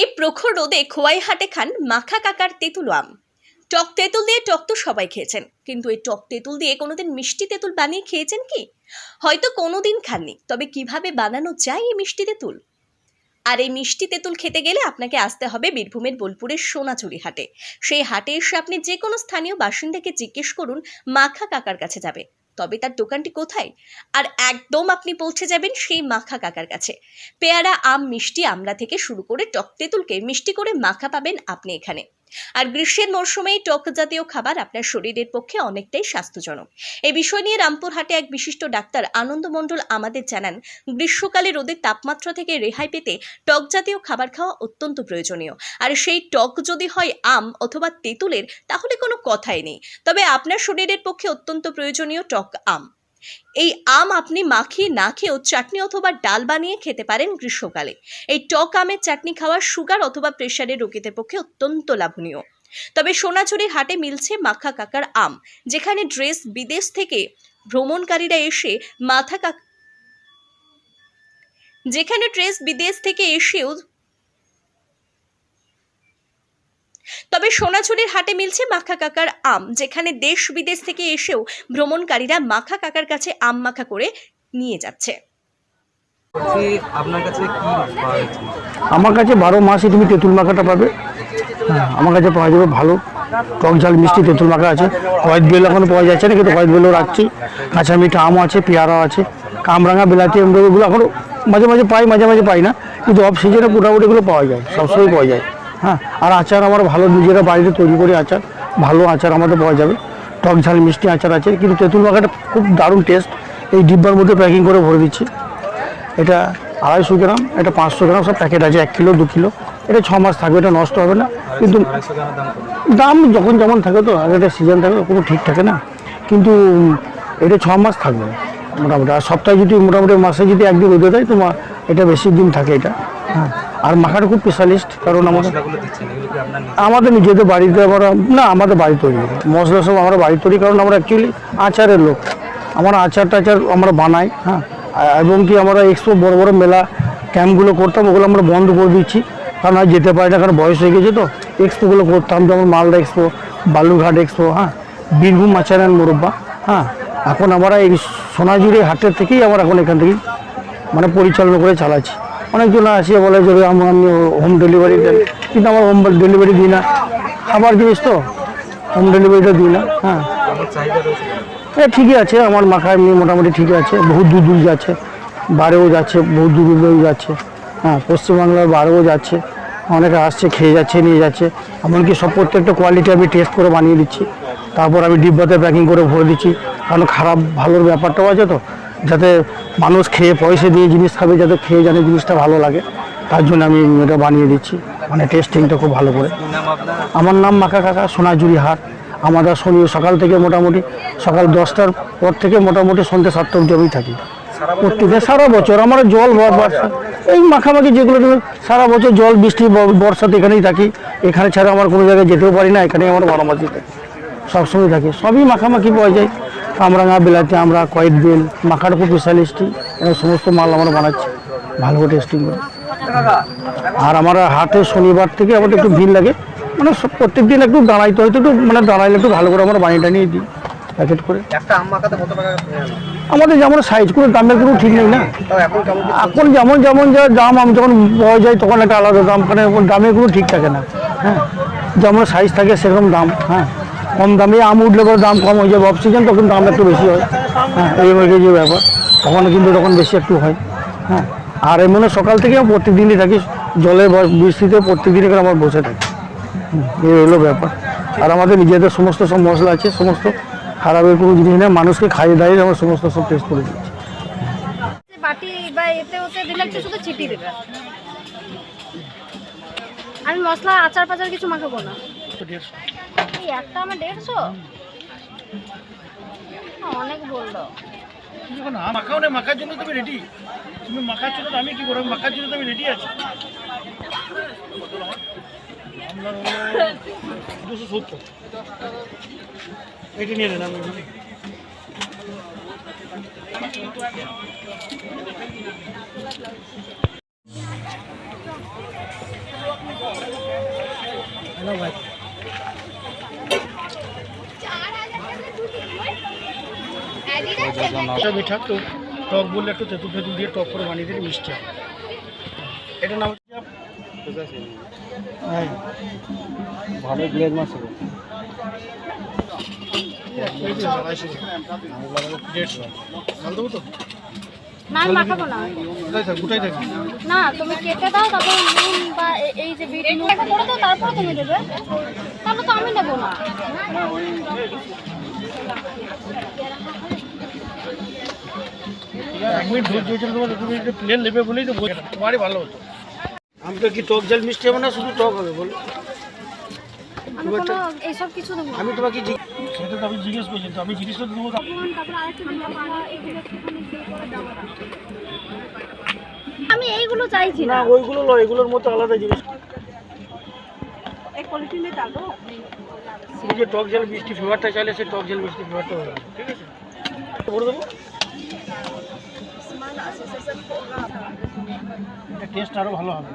এই প্রখর রোদে খোয়াই হাটে খান মাখা কাকার তেঁতুল আম। টক তেঁতুল দিয়ে টক তো সবাই খেয়েছেন, কিন্তু এই টক তেঁতুল দিয়ে কোনোদিন মিষ্টি তেঁতুল বানিয়ে খেয়েছেন কি? হয়তো কোনোদিন খাননি, তবে কীভাবে বানানো যায় এই মিষ্টি তেঁতুল? আর এই মিষ্টি তেঁতুল খেতে গেলে আপনাকে আসতে হবে বীরভূমের বোলপুরের সোনাঝুরি হাটে। সেই হাটে এসে আপনি যে কোনো স্থানীয় বাসিন্দাকে জিজ্ঞেস করুন, মাখা কাকার কাছে যাবে। তবে তার দোকানটি কোথায়? আর একদম আপনি পৌঁছে যাবেন সেই মাখা কাকার কাছে। পেয়ারা, আম, মিষ্টি, আমলা থেকে শুরু করে টক তেঁতুলকে মিষ্টি করে মাখা পাবেন আপনি এখানে। আর গ্রীষ্মের মরশুমে টক জাতীয় খাবার আপনার শরীরের পক্ষে অনেকটাই স্বাস্থ্যজনক। এই বিষয় নিয়ে রামপুরহাটে এক বিশিষ্ট ডাক্তার আনন্দ মণ্ডল আমাদের জানান, গ্রীষ্মকালে রোদের তাপমাত্রা থেকে রেহাই পেতে টক জাতীয় খাবার খাওয়া অত্যন্ত প্রয়োজনীয়। আর সেই টক যদি হয় আম অথবা তেঁতুলের, তাহলে কোনো কথাই নেই। তবে আপনার শরীরের পক্ষে অত্যন্ত প্রয়োজনীয় টক আম। এই আম আপনি মাখিয়ে না খেয়েও চাটনি অথবা ডাল বানিয়ে খেতে পারেন গ্রীষ্মকালে। এই টক আমের চাটনি খাওয়া সুগার অথবা প্রেশারের রোগীদের পক্ষে অত্যন্ত লাভনীয়। তবে সোনাঝুরির হাটে মিলছে মাখা কাকার আম, যেখানে ড্রেস বিদেশ থেকে ভ্রমণকারীরা এসে মাথা কাক যেখানে ড্রেস বিদেশ থেকে এসেও তবে সোনাঝুরির হাটে মিলছে মাখা কাকার আম যেখানে দেশ বিদেশ থেকে এসেও ভ্রমণকারীরা মাখা কাকার কাছে আম মাখা করে নিয়ে যাচ্ছে। আপনার কাছে কি আমার কাছে বারো মাসে তুমি তেঁতুল মাখাটা পাবে। হ্যাঁ আমার কাছে পাওয়া যাবে ভালো টক ঝাল মিষ্টি তেঁতুল মাখা আছে। কয়েক বেল এখনও পাওয়া যাচ্ছে না কিন্তু হোয়াইট বেলও রাখছি। কাঁচা মিঠা আমও আছে পেয়ারাও আছে কামরাঙা বিলাতি এগুলো এখনও মাঝে মাঝে পাই মাঝে মাঝে পাই না। কিন্তু অফ সিজনে মোটামুটি এগুলো পাওয়া যায় সবসময় পাওয়া যায়। হ্যাঁ আর আচার আমার ভালো নিজেরা বাড়িতে তৈরি করি আচার ভালো আচার আমাদের পাওয়া যাবে। টক ঝাল মিষ্টি আচার আছে কিন্তু তেঁতুল মাখাটা খুব দারুণ টেস্ট এই ডিব্বার মধ্যে প্যাকিং করে ভরে দিচ্ছি। এটা আড়াইশো গ্রাম এটা পাঁচশো গ্রাম সব প্যাকেট আছে এক কিলো দু কিলো। এটা ছ মাস থাকবে এটা নষ্ট হবে না। কিন্তু দাম যখন যেমন থাকে তো আগে একটা সিজন থাকে কোনো ঠিক থাকে না। কিন্তু এটা ছ মাস থাকবে মোটামুটি। আর সপ্তাহে যদি মোটামুটি মাসে যদি একদিন রোদে দেয় তো মা- এটা বেশি দিন থাকে এটা। হ্যাঁ। আর মাখাটা খুব স্পেশালিস্ট কারণ আমাদের আমাদের নিজেদের বাড়িতে আমরা না আমাদের বাড়ি তৈরি। মশলা সব আমরা বাড়ি তৈরি কারণ আমরা অ্যাকচুয়ালি আচারের লোক। আমরা আচার টাচার আমরা বানাই হ্যাঁ? এবং কি আমরা এক্সপো বড় বড় মেলা ক্যাম্পগুলো করতাম ওগুলো আমরা বন্ধ করে দিচ্ছি। কারণ আর যেতে পারি না কারণ বয়স হয়ে গেছে তো। এক্সপোগুলো করতাম যেমন মালদা এক্সপো বালুরঘাট এক্সপো হ্যাঁ? বীরভূম আচার অ্যান্ড মোরব্বা হ্যাঁ? এখন আমরা এই সোনাঝুরি হাটের থেকেই আমরা এখন এখান থেকেই মানে পরিচালনা করে চালাচ্ছি। অনেকজন আসে বলে যে আমি হোম ডেলিভারি দেন। কিন্তু আমার হোম ডেলিভারি দিই না। খাবার জিনিস তো হোম ডেলিভারিটা দিই না হ্যাঁ। হ্যাঁ ঠিকই আছে, আমার মাখা এমনি মোটামুটি ঠিকই আছে, বহু দূর দূর যাচ্ছে, বারেও যাচ্ছে, বহু দূর দূরেও যাচ্ছে হ্যাঁ পশ্চিমবাংলার বারেও যাচ্ছে, অনেকে আসছে, খেয়ে যাচ্ছে, নিয়ে যাচ্ছে, এমনকি সব প্রত্যেকটা কোয়ালিটি আমি টেস্ট করে বানিয়ে দিচ্ছি। তারপর আমি ডিব্বাতে প্যাকিং করে ভরে দিচ্ছি, কারণ খারাপ, ভালোর ব্যাপারটাও আছে তো। যাতে মানুষ খেয়ে পয়সা দিয়ে জিনিস খাবে, যাতে খেয়ে জানে জিনিসটা ভালো লাগে, তার জন্য আমি এটা বানিয়ে দিচ্ছি। মানে টেস্টিংটা খুব ভালো করে। আমার নাম মাকা কাকা, সোনাঝুরি হাট। আমরা শনি সকাল থেকে মোটামুটি, সকাল দশটার পর থেকে মোটামুটি সন্ধ্যে সাতটা অবধি আমি থাকি। প্রত্যেকে সারা বছর আমার জল বর্ষা, এই মাখামাখি যেগুলো সারা বছর জল, বৃষ্টি বর্ষাতে এখানেই থাকি। এখানে ছাড়া আমার কোনো জায়গায় যেতেও পারি না, এখানেই আমার বারো মাসি থাকি। সবসময় থাকি। সবই মাখামাখি পাওয়া যায়। কামরাঙা বিলাতি আমরা কয়েক দিন মাখার খুব স্পেশালিস্টই সমস্ত মাল আমরা বানাচ্ছি। ভালো করে টেস্টিং করে। আর আমার হাটে শনিবার থেকে আমাদের একটু ভিড় লাগে। মানে প্রত্যেক দিন একটু দাঁড়াইতে হয়তো একটু মানে দাঁড়াইলে একটু ভালো করে আমরা বানিয়ে টানিয়ে দিই। প্যাকেট করে? আমাদের যেমন সাইজ করে দামের কোনো ঠিক নেই না। এখন যেমন যেমন যা দাম আমি যখন পাওয়া যায় তখন একটা আলাদা দাম মানে দামের কোনো ঠিক থাকে না। হ্যাঁ যেমন সাইজ থাকে সেরকম দাম। হ্যাঁ কম দামে আম উঠলে পরে দাম কম হয়ে যাবে অফ সিজন তখন দাম একটু বেশি হয়। হ্যাঁ এই যে ব্যাপার। তখন কিন্তু তখন বেশি একটু হয়। হ্যাঁ আর এমন সকাল থেকে আমি প্রত্যেক দিনই থাকি, জলে বৃষ্টিতে প্রত্যেক দিনই করে আমার বসে থাকি। এই হলো ব্যাপার। আর আমাদের নিজেদের সমস্ত সব মশলা আছে, সমস্ত খারাপের কোনো জিনিস নেই, মানুষকে খাইয়ে দাঁড়িয়ে আমরা সমস্ত সব টেস্ট করে দিচ্ছি। আমি মশলা আচার পাচার কিছু মাখাবো না। একটা আমার দেড়শো অনেক বলল। মাখাও না, মাখার জন্য তুমি রেডি তুমি মাখার জন্য আমি কি করব? মাখার জন্য আমি রেডি আছি। দুশো সত্তর। এটি নিয়ে নেন না ভাই। মিঠা তো টক বললে একটু তেঁতুল ফেতুল দিয়ে টক করে বানিয়ে দিলে মিষ্টি হবে। এটা নাম হ্যাঁ ভালো গ্লেজ মাছ হবে। এই যে আড়াইশো দেড়শো। ভালো দেবো তো? না মাখাবো না। গোটাই থাক না তুমি কেটে দাও তারপর নুন বা এই যে বিট নুন করে দাও তারপর তুমি দেবে। তাহলে তো আমি নেব না। এক মিনিট ধৈর্য তোমার তুমি একটু প্লেন নেবে বলেই তো বোঝা তোমারই ভালো হতো। আমি তো কি টক জল মিষ্টি হবে না শুধু টক হবে বলো? আমি আমি তোমাকে জিজ্ঞেস সেটা তো আমি জিজ্ঞেস করছি তো আমি জিনিসটা দেবো। আমি এইগুলো চাইছি না। ওইগুলো নয় এগুলোর মতো আলাদা জিনিস। তুমি যে টক জল মিষ্টি ফ্লেভারটা চাইলে সেই টক জল মিষ্টি ফ্লেভারটা হবে ঠিক আছে? দেবো? টেস্ট আরও ভালো হবে।